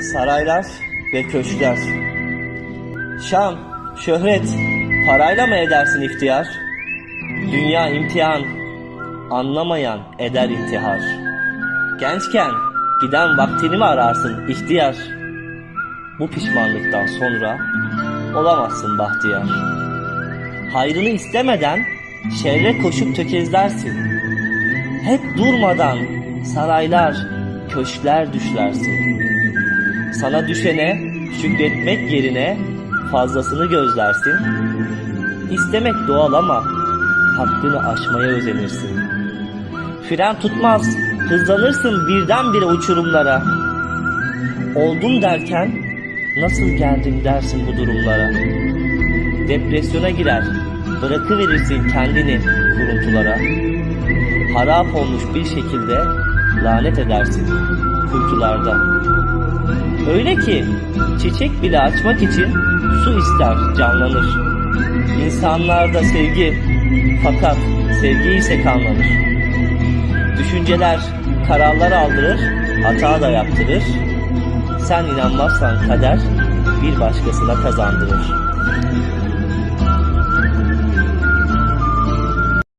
Saraylar ve köşkler. Şan, şöhret, parayla mı edersin ihtiyar? Dünya imtihan, anlamayan eder intihar. Gençken giden vaktini mi ararsın ihtiyar? Bu pişmanlıktan sonra olamazsın bahtiyar. Hayrını istemeden şerre koşup tökezlersin. Hep durmadan saraylar, köşkler düşlersin. Sana düşene şükretmek yerine fazlasını gözlersin. İstemek doğal ama hakkını aşmaya özenirsin. Fren tutmaz, hızlanırsın birdenbire uçurumlara. Oldum derken nasıl geldim dersin bu durumlara. Depresyona girer, bırakıverirsin kendini kuruntulara. Harap olmuş bir şekilde lanet edersin kuytularda. Öyle ki çiçek bile açmak için su ister canlanır. İnsanlarda sevgi fakat sevgi ise kanlanır. Düşünceler kararlar aldırır, hata da yaptırır. Sen inanmazsan kader bir başkasına kazandırır.